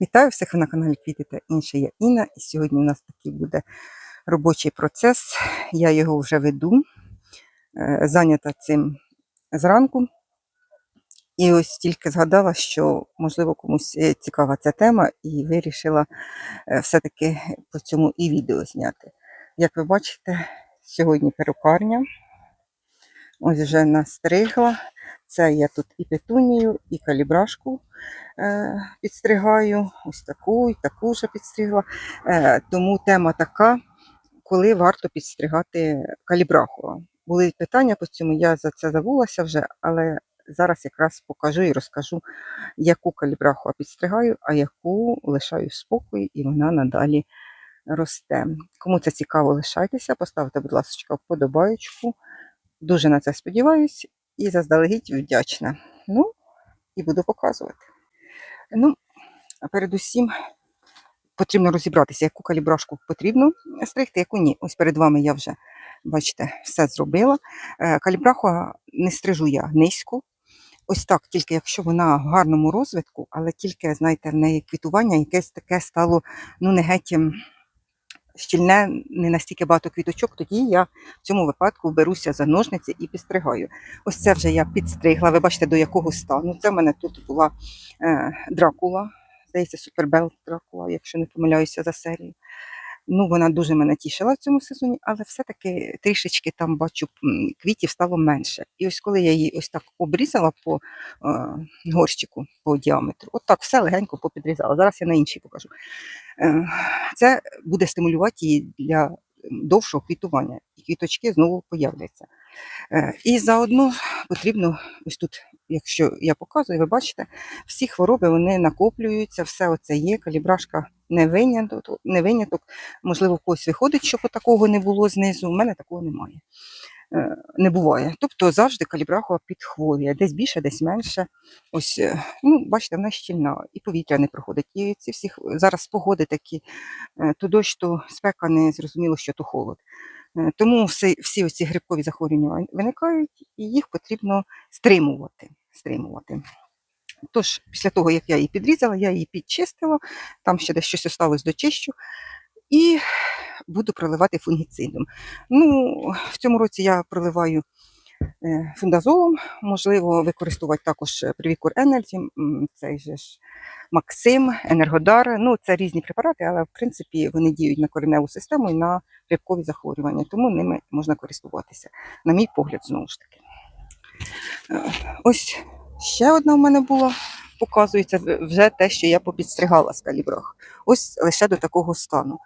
Вітаю всіх на каналі Квіти та інше. Я Інна. І сьогодні у нас такий буде робочий процес. Я його вже веду, е, зайнята цим зранку. І ось тільки згадала, що можливо комусь е, цікава ця тема, і вирішила е, все-таки по цьому і відео зняти. Як ви бачите, сьогодні перукарня. Ось вже настригла. Це я тут і петунію, і калібрашку е, підстригаю. Ось таку, і таку вже підстригла. Е, тому тема така, коли варто підстригати калібраху. Були питання по цьому, я за це забулася вже, але зараз якраз покажу і розкажу, яку калібраху підстригаю, а яку лишаю в спокої, і вона надалі росте. Кому це цікаво, лишайтеся, поставте, будь ласка, вподобаєчку. Дуже на це сподіваюсь і заздалегідь вдячна. Ну, і буду показувати. Ну, передусім потрібно розібратися, яку калібрашку потрібно стригти, яку ні. Ось перед вами я вже, бачите, все зробила. Е, Калібраху не стрижу я низько. Ось так, тільки якщо вона в гарному розвитку, але тільки, знаєте, в неї квітування якесь таке стало, ну, не геть ем, щільне, не настільки багато квіточок, тоді я в цьому випадку беруся за ножниці і підстригаю. Ось це вже я підстригла. Ви бачите, до якого стану. Це в мене тут була е, дракула. Здається, Супербел Дракула, якщо не помиляюся за серію. Ну, вона дуже мене тішила в цьому сезоні, але все-таки трішечки там бачу квітів стало менше. І ось коли я її ось так обрізала по е, горщику по діаметру, от так все легенько попідрізала. Зараз я на іншій покажу. Е, це буде стимулювати її для довшого квітування, і квіточки знову появляться. Е, І заодно потрібно, ось тут, якщо я показую, ви бачите, всі хвороби вони накоплюються, все оце є, калібрашка не виняток, не виняток. Можливо, в когось виходить, щоб такого не було знизу. У мене такого немає. Е, Не буває. Тобто завжди калібрахова підхворює, десь більше, десь менше. Ось, е, ну, бачите, вона щільна, і повітря не проходить. І ці всі зараз погоди такі, то дощ, то спека, не зрозуміло, що то холод. Е, Тому всі, всі оці грибкові захворювання виникають, і їх потрібно стримувати. стримувати. Тож, після того, як я її підрізала, я її підчистила, там ще десь щось осталось дочищу, і буду проливати фунгіцидом. Ну, в цьому році я проливаю фундазолом, можливо, використовувати також Привікур Енерджі, цей же ж Максим, Енергодар. Ну, це різні препарати, але в принципі вони діють на кореневу систему і на грибкові захворювання, тому ними можна користуватися, на мій погляд, знову ж таки. Е, Ось ще одна в мене була. Показується вже те, що я попідстригала з калібрах. Ось лише до такого стану.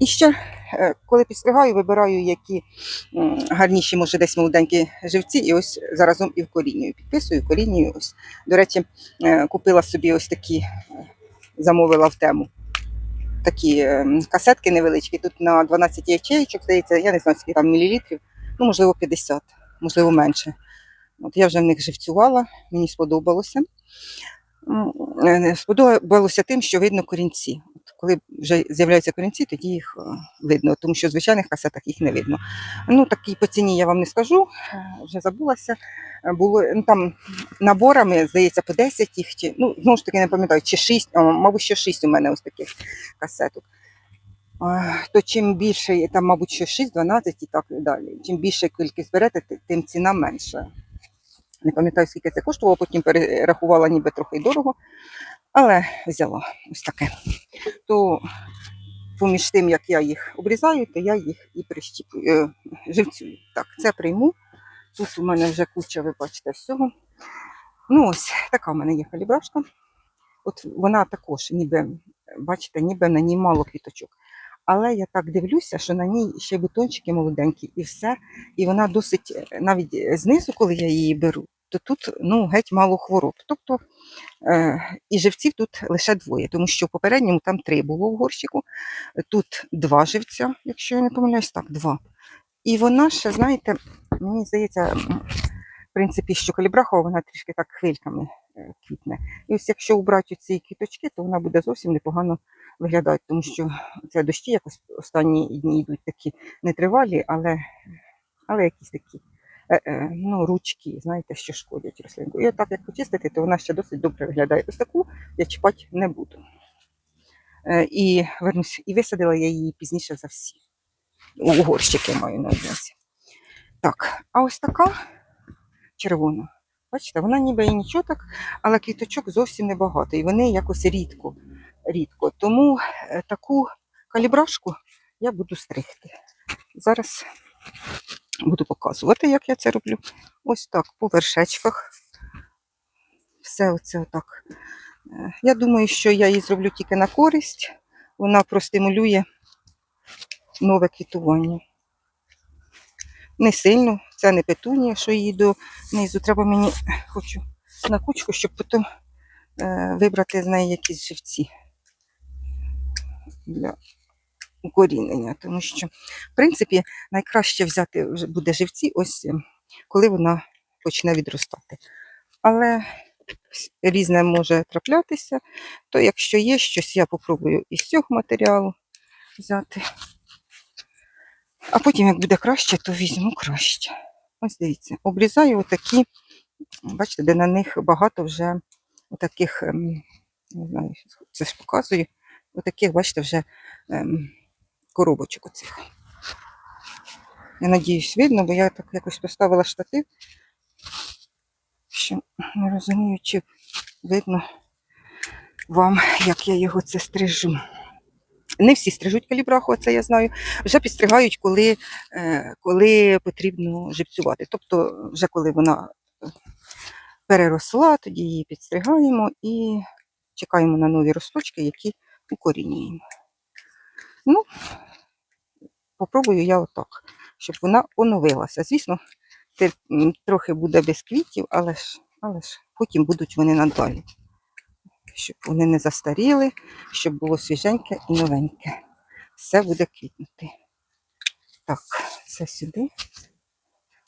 І ще, е, коли підстригаю, вибираю, які гарніші, може, десь молоденькі живці, і ось заразом і вкорінюю. Підписую, корінюю. Ось. До речі, е, купила собі ось такі, е, замовила в тему. Такі касетки невеличкі. Тут на 12 ячеїчок, здається, я не знаю, скільки там мілілітрів, ну, можливо, 50, можливо, менше. От я вже в них живцювала, мені сподобалося. Сподобалося тим, що видно корінці. Коли вже з'являються корінці, тоді їх е, видно, тому що в звичайних касетах їх не видно. Ну, такі по ціні я вам не скажу, е, вже забулася. Е, Було ну, там наборами, здається, по 10 їх, чи ну, знову ж таки не пам'ятаю, чи 6, а, мабуть, що 6 у мене ось таких касеток. То чим більше, там, мабуть, що 6, 12 і так і далі. Чим більше кількість берете, тим ціна менша. Не пам'ятаю, скільки це коштувало, потім перерахувала ніби трохи дорого, але взяла ось таке. То поміж тим, як я їх обрізаю, то я їх і прищіпую, е, живцюю. Так, це прийму. Тут у мене вже куча, ви бачите, всього. Ну ось така в мене є калібрашка. От вона також, ніби, бачите, ніби на ній мало квіточок. Але я так дивлюся, що на ній ще бутончики молоденькі і все. І вона досить, е, навіть знизу, коли я її беру, то тут ну, геть мало хвороб. Тобто е, і живців тут лише двоє, тому що в попередньому там три було в горщику, тут два живця, якщо я не помиляюсь, так, два. І вона ще, знаєте, мені здається, в принципі, що калібрахова, вона трішки так хвильками е, квітне. І ось якщо убрати ці квіточки, то вона буде зовсім непогано виглядати, тому що це дощі якось останні дні йдуть такі нетривалі, але, але якісь такі ну, ручки, знаєте, що шкодять рослинку. І отак, як почистити, то вона ще досить добре виглядає. Ось таку я чіпати не буду. Е, і вернусь, і висадила я її пізніше за всі. У горщики маю на увазі. Так, а ось така червона. Бачите, вона ніби і нічого так, але квіточок зовсім небагато. І вони якось рідко. рідко. Тому е, таку калібрашку я буду стригти. Зараз буду показувати, як я це роблю. Ось так, по вершечках. Все оце отак. Е, Я думаю, що я її зроблю тільки на користь. Вона простимулює нове квітування. Не сильно, це не петунія, що її донизу. Треба мені хочу на кучку, щоб потім е, вибрати з неї якісь живці для укорінення. Тому що, в принципі, найкраще взяти буде живці, ось е, коли вона почне відростати. Але різне може траплятися, то якщо є щось, я попробую із цього матеріалу взяти. А потім, як буде краще, то візьму краще. Ось дивіться, обрізаю отакі, бачите, де на них багато вже отаких, ем, не знаю, це ж показую, отаких, бачите, вже ем, коробочок оцих. Я надіюсь, видно, бо я так якось поставила штатив, що не розумію, чи видно вам, як я його це стрижу. Не всі стрижуть калібраху, це я знаю. Вже підстригають, коли, е, коли потрібно живцювати. Тобто, вже коли вона переросла, тоді її підстригаємо і чекаємо на нові росточки, які укорінюємо. Ну, попробую я отак, щоб вона оновилася. Звісно, м, трохи буде без квітів, але ж, але ж потім будуть вони надалі. Щоб вони не застаріли, щоб було свіженьке і новеньке. Все буде квітнути. Так, це сюди.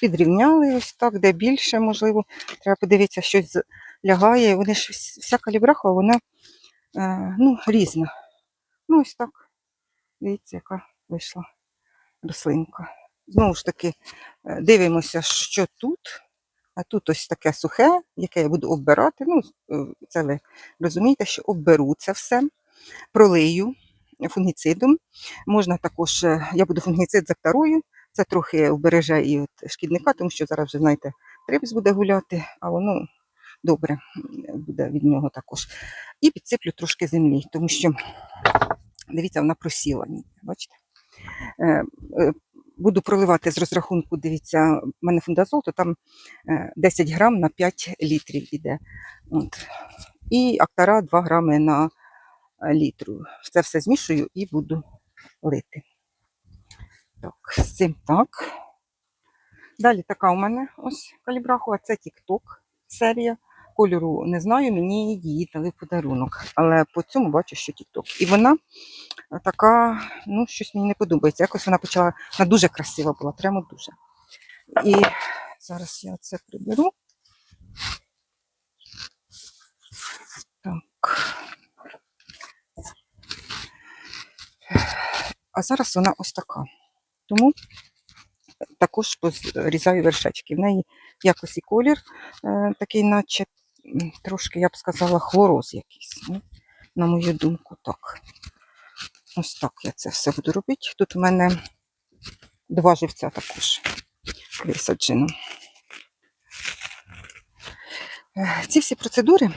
Підрівняли ось так, де більше, можливо. Треба подивитися, щось лягає. Вони ж вся калібраха, вона е, ну, різна. Ну, ось так. Дивіться, яка вийшла рослинка. Знову ж таки, е, дивимося, що тут. А тут ось таке сухе, яке я буду оббирати. Ну, е, це ви розумієте, що обберу це все, пролию фунгіцидом. Можна також, е, я буду фунгіцид закторую, це трохи вбереже і от шкідника, тому що зараз вже, знаєте, трипс буде гуляти, а воно добре буде від нього також. І підсиплю трошки землі, тому що, дивіться, вона просіла. Бачите? Е, е, Буду проливати з розрахунку, дивіться, в мене фундазол, то там е, 10 грам на 5 літрів іде. От. І актара 2 грами на е, літру. Це все змішую і буду лити. Так, з цим так. Далі така у мене ось калібрахова, це TikTok серія. Кольору не знаю, мені її дали в подарунок. Але по цьому бачу, що TikTok. І вона така, ну, щось мені не подобається. Якось вона почала, вона дуже красива була, прямо дуже. І зараз я це приберу. Так. А зараз вона ось така. Тому також позрізаю вершечки. В неї якось і колір е, такий, наче трошки, я б сказала, хлороз якийсь. Ну, на мою думку, так. Ось так я це все буду робити. Тут у мене два живця також висаджено. Е, Ці всі процедури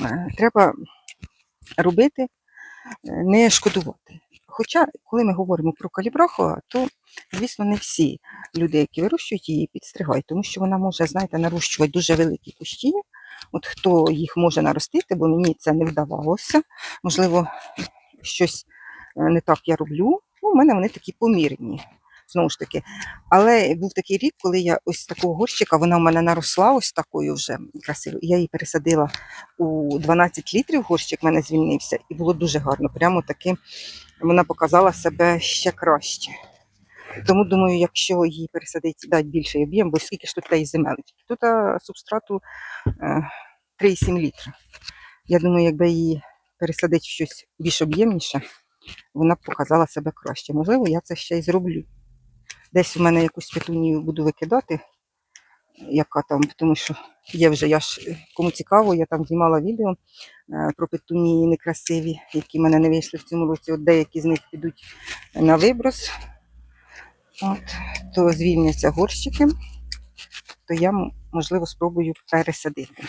е, треба робити, е, не шкодувати. Хоча, коли ми говоримо про калібраху, то, звісно, не всі люди, які вирощують її, підстригають, тому що вона може, знаєте, нарощувати дуже великі кущі. От хто їх може наростити, бо мені це не вдавалося. Можливо, щось е, не так я роблю. Ну, у мене вони такі помірні. Знову ж таки. Але був такий рік, коли я ось такого горщика, вона в мене наросла ось такою вже красивою. Я її пересадила у 12 літрів, горщик в мене звільнився, і було дуже гарно. Прямо таки вона показала себе ще краще. Тому думаю, якщо її пересадити, дати більший об'єм, бо скільки ж тут та й земелечки. Тут субстрату е, 3,7 літра. Я думаю, якби її пересадити в щось більш об'ємніше, вона б показала себе краще. Можливо, я це ще й зроблю. Десь у мене якусь петунію буду викидати, яка там, тому що є вже, я ж кому цікаво, я там знімала відео е, про петунії некрасиві, які в мене не вийшли в цьому році. От деякі з них підуть на виброс. От, то звільняться горщики, то я, можливо, спробую пересадити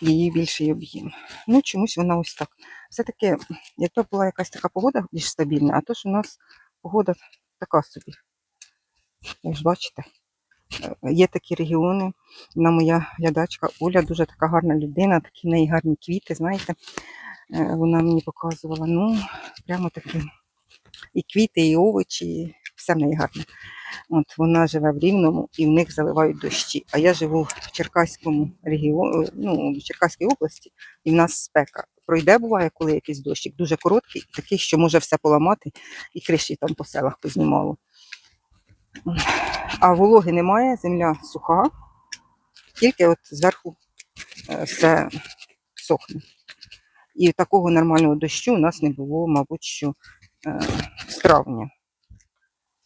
її більший об'єм. Ну, чомусь вона ось так. Все-таки, якби була якась така погода більш стабільна, а то ж у нас погода така собі. Ви ж бачите, Е, є такі регіони. Вона моя глядачка Оля, дуже така гарна людина, такі в неї гарні квіти, знаєте. Е, Вона мені показувала, ну, прямо такі і квіти, і овочі, і все в неї гарне. От вона живе в Рівному і в них заливають дощі. А я живу в Черкаському регіоні, ну, в Черкаській області, і в нас спека. Пройде буває, коли якийсь дощик, дуже короткий, такий, що може все поламати, і криші там по селах познімало. А вологи немає, земля суха, тільки от зверху е, все сохне. І такого нормального дощу у нас не було, мабуть, що е, з травня.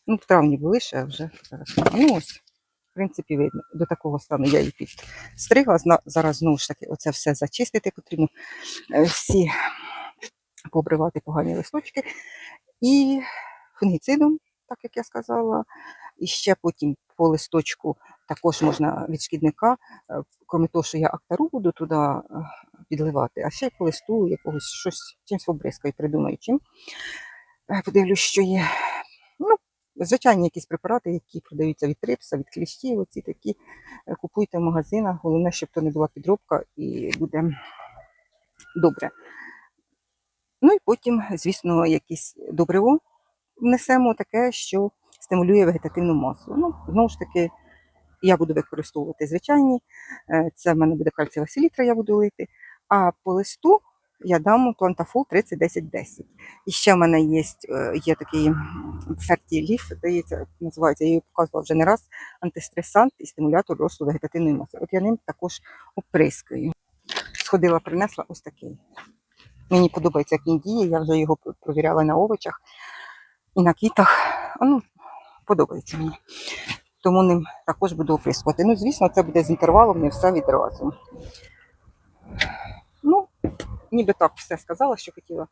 Ну, в травні були ще, вже. Ну ось, в принципі, видно. До такого стану я її підстригла. Зараз знову ж таки оце все зачистити потрібно. е, Всі побривати погані листочки. І фунгіцидом, так як я сказала. І ще потім по листочку також можна від шкідника, е, крім того, що я актару буду туди е, підливати, а ще й по листу якогось щось чимось обрискаю, придумаю чим. Е, Подивлюсь, що є. Ну, звичайні якісь препарати, які продаються від трипса, від кліщів, оці такі. Е, Купуйте в магазинах. Головне, щоб то не була підробка і буде добре. Ну і потім, звісно, якісь добриво внесемо таке, що стимулює вегетативну масу. Ну, знову ж таки, я буду використовувати звичайні. Е, Це в мене буде кальцієва селітра, я буду лити. А по листу я дам плантафол 30-10-10. І ще в мене є, е, є такий фертіліф, здається, називається, я її показувала вже не раз, антистресант і стимулятор росту вегетативної маси. От я ним також оприскую. Сходила, принесла ось такий. Мені подобається, як він діє, я вже його провіряла на овочах і на квітах. Ну, подобається мені. Тому ним також буду оприскувати. Ну, звісно, це буде з інтервалом, не все відразу. Ніби так все сказала, що хотіла.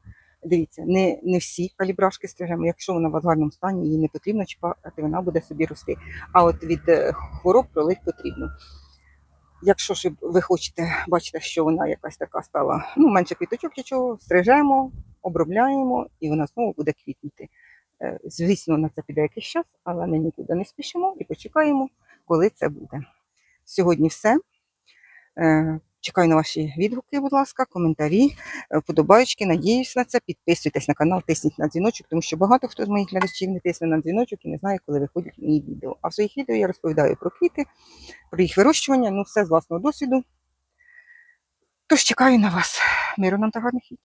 Дивіться, не, не всі калібрашки стрижемо. Якщо вона в гарному стані, її не потрібно чіпати, вона буде собі рости. А от від е, хвороб пролить потрібно. Якщо ж ви хочете бачите, що вона якась така стала, ну, менше квіточок, нічого, стрижемо, обробляємо, і вона знову буде квітнути. Е, Звісно, на це піде якийсь час, але ми нікуди не спішимо і почекаємо, коли це буде. Сьогодні все. Чекаю на ваші відгуки, будь ласка, коментарі, е, вподобаючки. Надіюсь на це. Підписуйтесь на канал, тисніть на дзвіночок, тому що багато хто з моїх глядачів не тисне на дзвіночок і не знає, коли виходять мої відео. А в своїх відео я розповідаю про квіти, про їх вирощування, ну все з власного досвіду. Тож чекаю на вас. Миру нам та гарних